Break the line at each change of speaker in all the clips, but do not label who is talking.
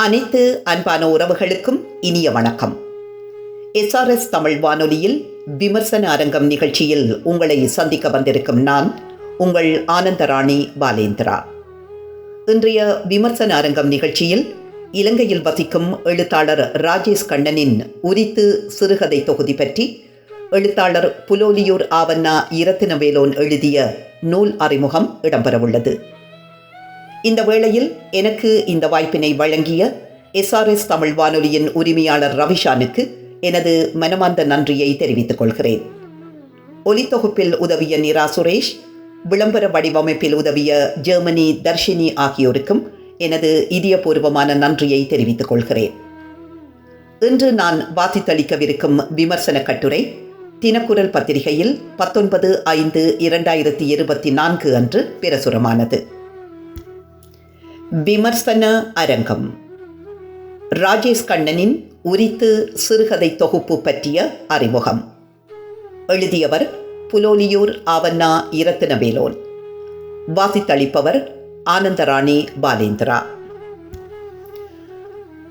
அனைத்து அன்பான உறவுகளுக்கும் இனிய வணக்கம். எஸ்ஆர்எஸ் தமிழ் வானொலியில் விமர்சன அரங்கம் நிகழ்ச்சியில் உங்களை சந்திக்க வந்திருக்கும் நான் உங்கள் ஆனந்தராணி பாலேந்திரா. இன்றைய விமர்சன அரங்கம் நிகழ்ச்சியில் இலங்கையில் வசிக்கும் எழுத்தாளர் ராஜேஷ் கண்ணனின் உரித்து சிறுகதை தொகுதி பற்றி எழுத்தாளர் புலோலியூர் ஆவண்ணா இரத்தினவேலோன் எழுதிய நூல் அறிமுகம் இடம்பெறவுள்ளது. இந்த வேளையில் எனக்கு இந்த வாய்ப்பினை வழங்கிய எஸ்ஆர்எஸ் தமிழ் வானொலியின் உரிமையாளர் ரவிஷானுக்கு எனது மனமார்ந்த நன்றியை தெரிவித்துக் கொள்கிறேன். ஒலித்தொகுப்பில் உதவிய நிரா சுரேஷ் விளம்பர வடிவமைப்பில் உதவிய ஜெர்மனி தர்ஷினி ஆகியோருக்கும் எனது இதயபூர்வமான நன்றியை தெரிவித்துக் கொள்கிறேன். இன்று நான் வாசித்தளிக்கவிருக்கும் விமர்சன கட்டுரை தினக்குரல் பத்திரிகையில் பத்தொன்பது ஐந்து இரண்டாயிரத்தி இருபத்தி நான்கு அன்று பிரசுரமானது. விமர்சன அரங்கம். ராஜேஷ் கண்ணனின் உரித்து சிறுகதை தொகுப்பு பற்றிய அறிமுகம். எழுதியவர் புலோலியூர் ஆவண்ணா இரத்தினவேலோன் வாசித்தளிப்பவர் ஆனந்தராணி பாலேந்திரா.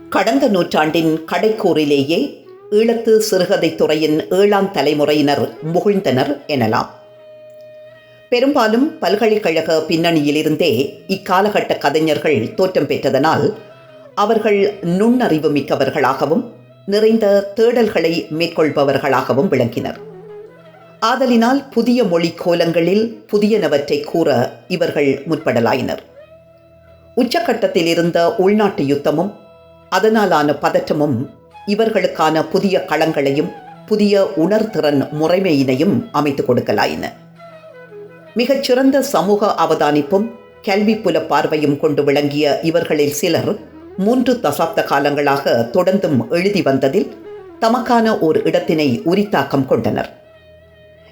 கடந்த நூற்றாண்டின் கடைக்கூறிலேயே ஈழத்து சிறுகதை துறையின் ஏழாம் தலைமுறையினர் முகிழ்ந்தனர் எனலாம். பெரும்பாலும் பல்கலைக்கழக பின்னணியிலிருந்தே இக்காலகட்ட கதைஞர்கள் தோற்றம் பெற்றதனால் அவர்கள் நுண்ணறிவு மிக்கவர்களாகவும் நிறைந்த தேடல்களை மேற்கொள்பவர்களாகவும் விளங்கினர். ஆதலினால் புதிய மொழி கோலங்களில் புதியனவற்றை கூற இவர்கள் முற்படலாயினர். உச்சக்கட்டத்தில் இருந்த உள்நாட்டு யுத்தமும் அதனாலான பதற்றமும் இவர்களுக்கான புதிய களங்களையும் புதிய உணர்திறன் முறைமையினையும் அமைத்துக் கொடுக்கலாயின. மிகச்சிறந்த சமூக அவதானிப்பும் கல்வி புல பார்வையும் கொண்டு விளங்கிய இவர்களில் சிலர் மூன்று தசாப்த காலங்களாக தொடர்ந்தும் எழுதி வந்ததில் தமக்கான ஓர் இடத்தினை உரித்தாக்கம் கொண்டனர்.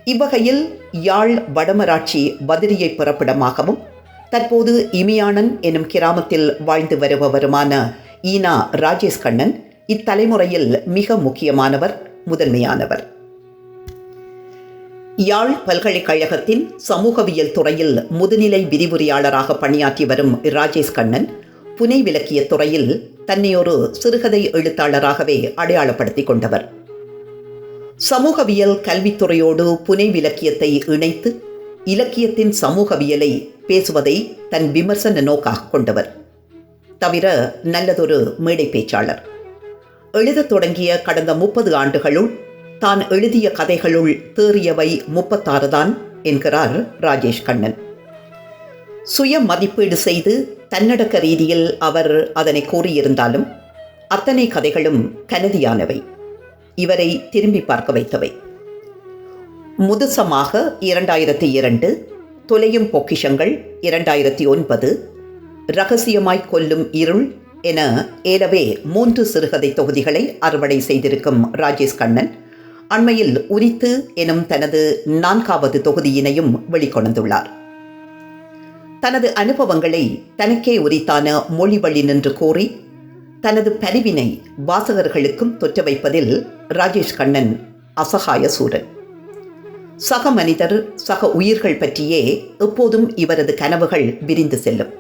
இவ்வகையில் யாழ் வடமராட்சி பதிரியை பிறப்பிடமாகவும் தற்போது இமியானன் எனும் கிராமத்தில் வாழ்ந்து வருபவருமான ஈனா ராஜேஷ் கண்ணன் இத்தலைமுறையில் மிக முக்கியமானவர் முதன்மையானவர். யாழ் பல்கலைக்கழகத்தின் சமூகவியல் துறையில் முதுநிலை விரிவுரையாளராக பணியாற்றி வரும் ராஜேஷ் கண்ணன் புனை விளக்கிய துறையில் தன்னை ஒரு சிறுகதை எழுத்தாளராகவே அடையாளப்படுத்திக் கொண்டவர். சமூகவியல் கல்வித்துறையோடு புனை விலக்கியத்தை இணைத்து இலக்கியத்தின் சமூகவியலை பேசுவதை தன் விமர்சன நோக்காக கொண்டவர். தவிர நல்லதொரு மேடை பேச்சாளர். எழுதத் தொடங்கிய கடந்த முப்பது ஆண்டுகளுள் தான் எழுதிய கதைகளுள் தேறியவை முப்பத்தாறு தான் என்கிறார் ராஜேஷ் கண்ணன். சுய மதிப்பீடு செய்து தன்னடக்க ரீதியில் அவர் அதனை கூறியிருந்தாலும் அத்தனை கதைகளும் கனதியானவை. இவரை திரும்பி பார்க்க வைத்தவை. முதுசமாக இரண்டாயிரத்தி இரண்டு தொலையும் பொக்கிஷங்கள் இரண்டாயிரத்தி ஒன்பது ரகசியமாய் கொல்லும் இருள் என ஏலவே மூன்று சிறுகதை தொகுதிகளை அறுவடை செய்திருக்கும் ராஜேஷ் கண்ணன் அண்மையில் உரித்து எனும் தனது நான்காவது தொகுதியினையும் வெளிக்கொணர்ந்துள்ளார். தனது அனுபவங்களை தனக்கே உரித்தான மொழி வழி நின்று கூறி தனது பரிவினை வாசகர்களுக்கும் தொற்ற வைப்பதில் ராஜேஷ் கண்ணன் அசகாய சூரன். சக மனிதர் சக உயிர்கள் பற்றியே எப்போதும் இவரது கனவுகள் விரிந்து செல்லும்.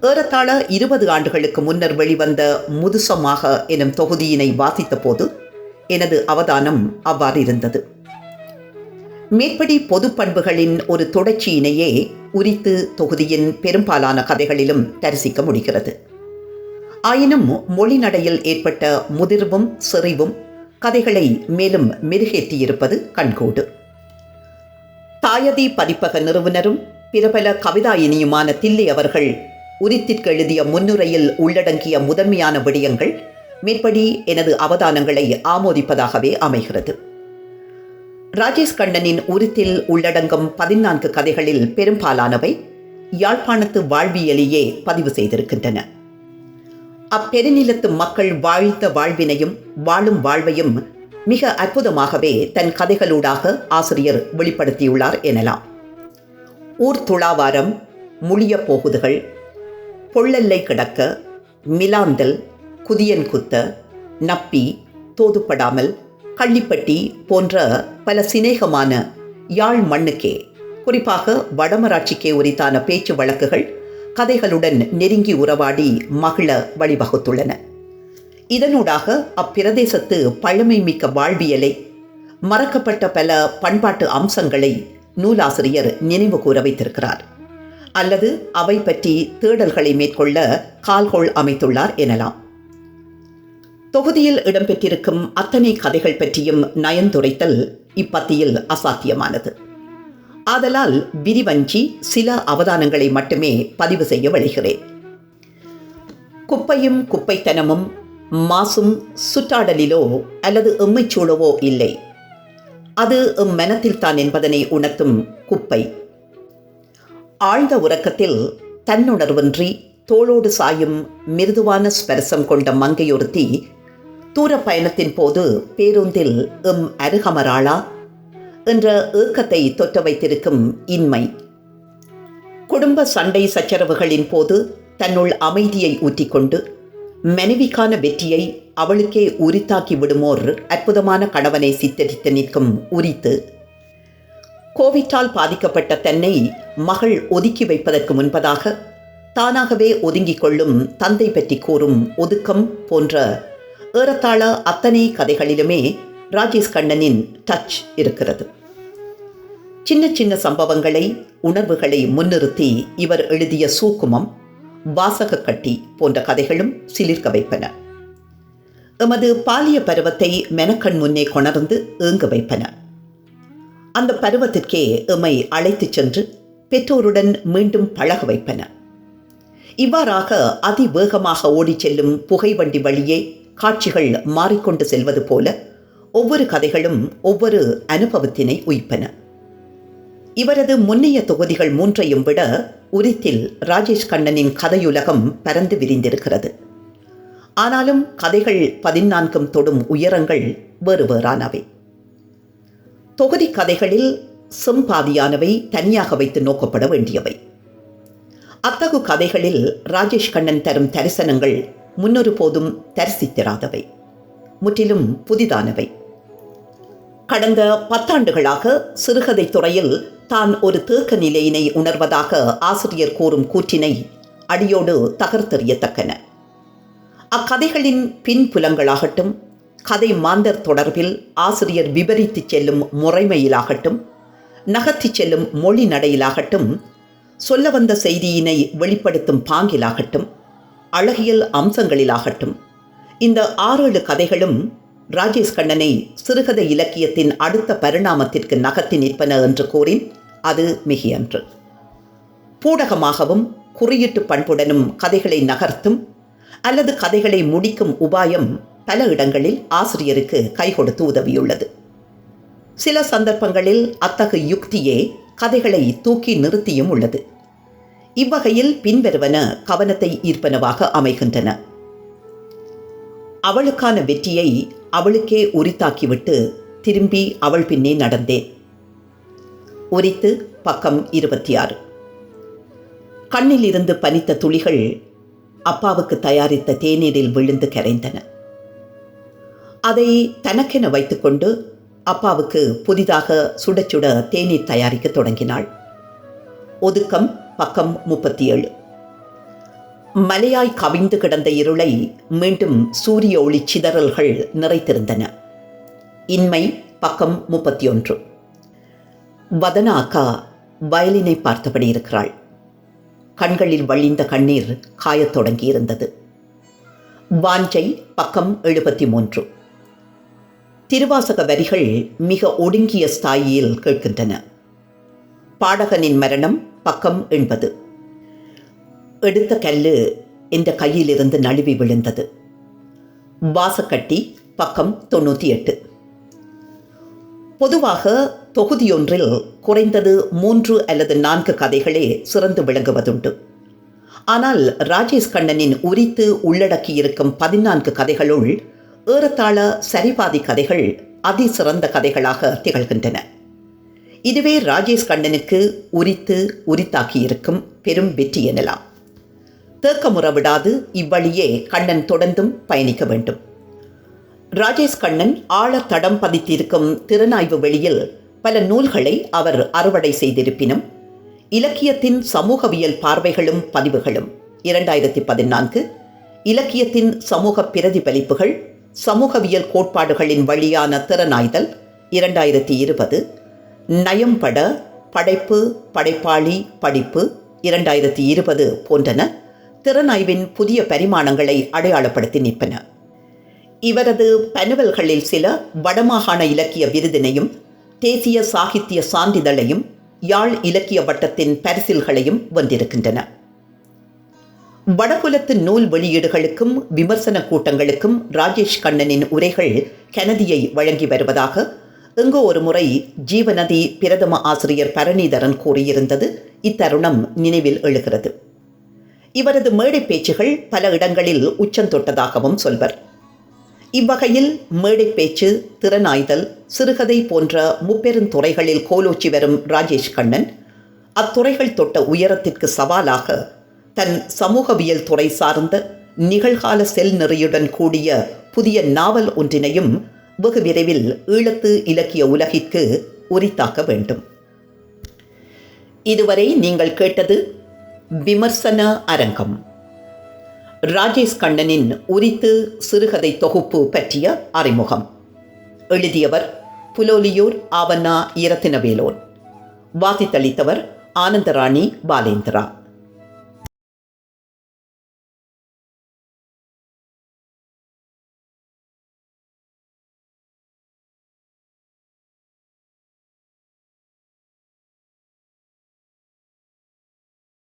ஏறத்தாழ இருபது ஆண்டுகளுக்கு முன்னர் வெளிவந்த முதுசமாக எனும் தொகுதியினை வாசித்த போது எனது அவதானம் அவ்வாறு இருந்தது மேற்படி பொது பண்புகளின் ஒரு தொடர்ச்சியினையே உரித்து தொகுதியின் பெரும்பாலான கதைகளிலும் தரிசிக்க முடிகிறது. ஆயினும் மொழி நடையில் ஏற்பட்ட முதிர்வும் செறிவும் கதைகளை மேலும் மெருகேற்றியிருப்பது கண்கூடு. தாயதி பதிப்பக நிறுவனரும் பிரபல கவிதாயினியுமான தில்லை அவர்கள் உரித்திற்கு எழுதிய முன்னுரையில் உள்ளடங்கிய முதன்மையான விடயங்கள் மேற்படி எனது அவதானங்களை ஆமோதிப்பதாகவே அமைகிறது. ராஜேஷ் கண்ணனின் உருத்தில் உள்ளடங்கும் பதினான்கு கதைகளில் பெரும்பாலானவை யாழ்ப்பாணத்து வாழ்வியலையே பதிவு செய்திருக்கின்றன. அப்பெருநிலத்து மக்கள் வாழ்ந்த வாழ்வினையும் வாழும் வாழ்வையும் மிக அற்புதமாகவே தன் கதைகளூடாக ஆசிரியர் வெளிப்படுத்தியுள்ளார் எனலாம். ஊர் துளாவாரம் முழிய போகுதுகள் பொள்ளல்லை கிடக்க மிலாந்தல் குதியன் குத்த நப்பி தோதுப்படாமல் கள்ளிப்பட்டி போன்ற பல சிநேகமான யாழ் மண்ணுக்கே குறிப்பாக வடமராட்சிக்கே உரித்தான பேச்சு வழக்குகள் கதைகளுடன் நெருங்கி உறவாடி மகிழ வழிவகுத்துள்ளன. இதனூடாக அப்பிரதேசத்து பழமை மிக்க வாழ்வியலை மறக்கப்பட்ட பல பண்பாட்டு அம்சங்களை நூலாசிரியர் நினைவு கூற வைத்திருக்கிறார். அல்லது அவை பற்றி தேடல்களை மேற்கொள்ள கால்கோள் அமைத்துள்ளார் எனலாம். தொகுதியில் இடம்பெற்றிருக்கும் அத்தனை கதைகள் பற்றியும் நயந்துரைத்தல் இப்பத்தியில் அசாத்தியமானது. ஆதலால் விரிவஞ்சி சில அவதானங்களை மட்டுமே பதிவு செய்ய வழிகிறேன். குப்பையும் குப்பைத்தனமும் மாசும் சுற்றாடலிலோ அல்லது எம்மைச்சூழவோ இல்லை. அது எம் மனத்தில்தான் என்பதனை உணர்த்தும் குப்பை. ஆழ்ந்த உறக்கத்தில் தன்னுணர்வின்றி தோளோடு சாயும் மிருதுவான ஸ்பர்சம் கொண்ட மங்கையொருத்தி தூர பயணத்தின் போது பேருந்தில் எம். அருகமராளா என்ற ஏக்கத்தை தொற்ற வைத்திருக்கும் இன்மை. குடும்ப சண்டை சச்சரவுகளின் போது தன்னுள் அமைதியை ஊற்றிக்கொண்டு மனைவிக்கான வெற்றியை அவளுக்கே உரித்தாக்கி விடுமோர் அற்புதமான கணவனை சித்தரித்து நிற்கும் உரித்து கோவிட்டால் பாதிக்கப்பட்ட தன்னை மகள் ஒதுக்கி வைப்பதற்கு முன்பதாக தானாகவே ஒதுங்கிக் கொள்ளும் தந்தை பற்றி கூறும் ஒதுக்கம் போன்ற ஏறத்தாழ அத்தனை கதைகளிலுமே ராஜேஷ் கண்ணனின் டச் இருக்கிறது. சின்ன சின்ன சம்பவங்களை உணர்வுகளை முன்னிறுத்தி இவர் எழுதிய சூக்குமம் வாசக கட்டி போன்ற கதைகளும் சிலிர்க்க வைப்பன. எமது பாலிய பருவத்தை மெனக்கண் முன்னே கொணர்ந்து ஏங்க வைப்பன. அந்த பருவத்திற்கே எம்மை அழைத்துச் சென்று பெற்றோருடன் மீண்டும் பழக வைப்பன. இவ்வாறாக அதிவேகமாக ஓடிச் செல்லும் புகைவண்டி வழியே காட்சிகள் மாறிக்கொண்டு செல்வது போல ஒவ்வொரு கதைகளும் ஒவ்வொரு அனுபவத்தினை உயிப்பன. இவரது முன்னைய தொகுதிகள் மூன்றையும் விட உரித்தில் ராஜேஷ் கண்ணனின் கதையுலகம் பரந்து விரிந்திருக்கிறது. ஆனாலும் கதைகள் பதினான்கும் தொடும் உயரங்கள் வேறு வேறானவை. தொகுதி கதைகளில் செம்பாதியானவை தனியாக வைத்து நோக்கப்பட வேண்டியவை. அத்தகு கதைகளில் ராஜேஷ் கண்ணன் தரும் தரிசனங்கள் முன்னொரு போதும் தரிசித்திராதவை. முற்றிலும் புதிதானவை. கடந்த பத்தாண்டுகளாக சிறுகதை துறையில் தான் ஒரு தேக்க நிலையினை உணர்வதாக ஆசிரியர் கூறும் கூற்றினை அடியோடு தகர்த்தெறியத்தக்கன. அக்கதைகளின் பின்புலங்களாகட்டும் கதை மாந்தர் தொடர்பில் ஆசிரியர் விபரித்துச் செல்லும் முறைமையிலாகட்டும் நகர்த்திச் செல்லும் மொழி நடையிலாகட்டும் சொல்ல வந்த செய்தியினை வெளிப்படுத்தும் பாங்கிலாகட்டும் அழகியல் அம்சங்களிலாகட்டும். இந்த ஆறேழு கதைகளும் ராஜேஷ் கண்ணனை சிறுகதை இலக்கியத்தின் அடுத்த பரிணாமத்திற்கு நகர்த்தி நிற்பன என்று கூறின் அது மிகையன்று. பூடகமாகவும் குறியீட்டு பண்புடனும் கதைகளை நகர்த்தும் அல்லது கதைகளை முடிக்கும் உபாயம் பல இடங்களில் ஆசிரியருக்கு கை கொடுத்து உதவியுள்ளது. சில சந்தர்ப்பங்களில் அத்தகு யுக்தியே கதைகளை தூக்கி நிறுத்தியும் உள்ளது. இவ்வகையில் பின்வருவன கவனத்தை ஈர்ப்பனவாக அமைகின்றன. அவளுக்கான வெற்றியை அவளுக்கே உரித்தாக்கிவிட்டு திரும்பி அவள் பின்னே நடந்தேன் உரித்து பக்கம் இருபத்தி ஆறு கண்ணில் இருந்து பனித்த துளிகள் அப்பாவுக்கு தயாரித்த தேநீரில் விழுந்து கரைந்தன. அதை தனக்கென வைத்துக்கொண்டு அப்பாவுக்கு புதிதாக சுட சுட தேநீர் தயாரிக்க தொடங்கினாள். ஒதுக்கம் பக்கம் முப்பத்தி ஏழு மலையாய் கவிழ்ந்து கிடந்த இருளை மீண்டும் சூரிய ஒளி சிதறல்கள் நிறைத்திருந்தன. இன்மை பக்கம் முப்பத்தி ஒன்று வதனா அக்கா வயலினை பார்த்தபடி இருக்கிறாள். கண்களில் வழிந்த கண்ணீர் காயத் தொடங்கியிருந்தது. வாஞ்சை பக்கம் எழுபத்தி மூன்று திருவாசக வரிகள் மிக ஒடுங்கிய ஸ்தாயியில் கேட்கின்றன. பாடகனின் மரணம் பக்கம் எண்பது. எடுத்த கல்லு இந்த கையிலிருந்து நழுவி விழுந்தது. வாசக்கட்டி பக்கம் தொண்ணூற்றி எட்டு. பொதுவாக தொகுதியொன்றில் குறைந்தது மூன்று அல்லது நான்கு கதைகளே சிறந்து விளங்குவதுண்டு. ஆனால் ராஜேஷ் கண்ணனின் உரித்து உள்ளடக்கியிருக்கும் பதினான்கு கதைகளுள் ஏறத்தாழ சரிபாதி கதைகள் அதிசிறந்த கதைகளாக திகழ்கின்றன. இதுவே ராஜேஷ் கண்ணனுக்கு உரித்து உரித்தாக்கியிருக்கும் பெரும் வெற்றி எனலாம். தேக்கமுற விடாது இவ்வழியே கண்ணன் தொடர்ந்தும் பயணிக்க வேண்டும். ராஜேஷ் கண்ணன் ஆழ தடம் பதித்திருக்கும் திறனாய்வு வெளியில் பல நூல்களை அவர் அறுவடை செய்திருப்பினும் இலக்கியத்தின் சமூகவியல் பார்வைகளும் பதிவுகளும் இரண்டாயிரத்தி பதினான்கு இலக்கியத்தின் சமூக பிரதிபலிப்புகள் சமூகவியல் கோட்பாடுகளின் வழியான திறனாய்தல் இரண்டாயிரத்தி இருபது நயம்பட படைப்பு படைப்பாளி படிப்பு இரண்டாயிரத்தி இருபது போன்றன திறனாய்வின் புதிய பரிமாணங்களை அடையாளப்படுத்தி நிற்பன. இவரது பனுவல்களில் சில வடமாகாண இலக்கிய விருதினையும் தேசிய சாகித்ய சான்றிதழையும் யாழ் இலக்கிய வட்டத்தின் பரிசில்களையும் வந்திருக்கின்றன வடபுலத்து நூல் வெளியீடுகளுக்கும் விமர்சன கூட்டங்களுக்கும் ராஜேஷ் கண்ணனின் உரைகள் கனதியை வழங்கி வருவதாக எங்கு ஒரு முறை ஜீவநதி பிரதம ஆசிரியர் பரணிதரன் கூறியிருந்தது. இத்தருணம் நினைவில் எழுகிறது. இவரது மேடை பேச்சுகள் பல இடங்களில் உச்சந்தொட்டதாகவும் சொல்வர். இவ்வகையில் மேடை பேச்சு திறனாய்தல் சிறுகதை போன்ற முப்பெருந்துறைகளில் கோலோச்சி வரும் ராஜேஷ் கண்ணன் அத்துறைகள் தொட்ட உயரத்திற்கு சவாலாக தன் சமூகவியல் துறை சார்ந்த நிகழ்கால செல் நெறியுடன் கூடிய புதிய நாவல் ஒன்றினையும் வெகு விரைவில் ஈழத்து இலக்கிய உலகிற்கு உரித்தாக்க வேண்டும். இதுவரை நீங்கள் கேட்டது விமர்சன அரங்கம். ராஜேஷ் கண்ணனின் உரித்து சிறுகதை தொகுப்பு பற்றிய அறிமுகம். எழுதியவர் புலோலியூர் ஆவண்ணா இரத்தினவேலோன். வாசித்தளித்தவர் ஆனந்தராணி பாலேந்திரா.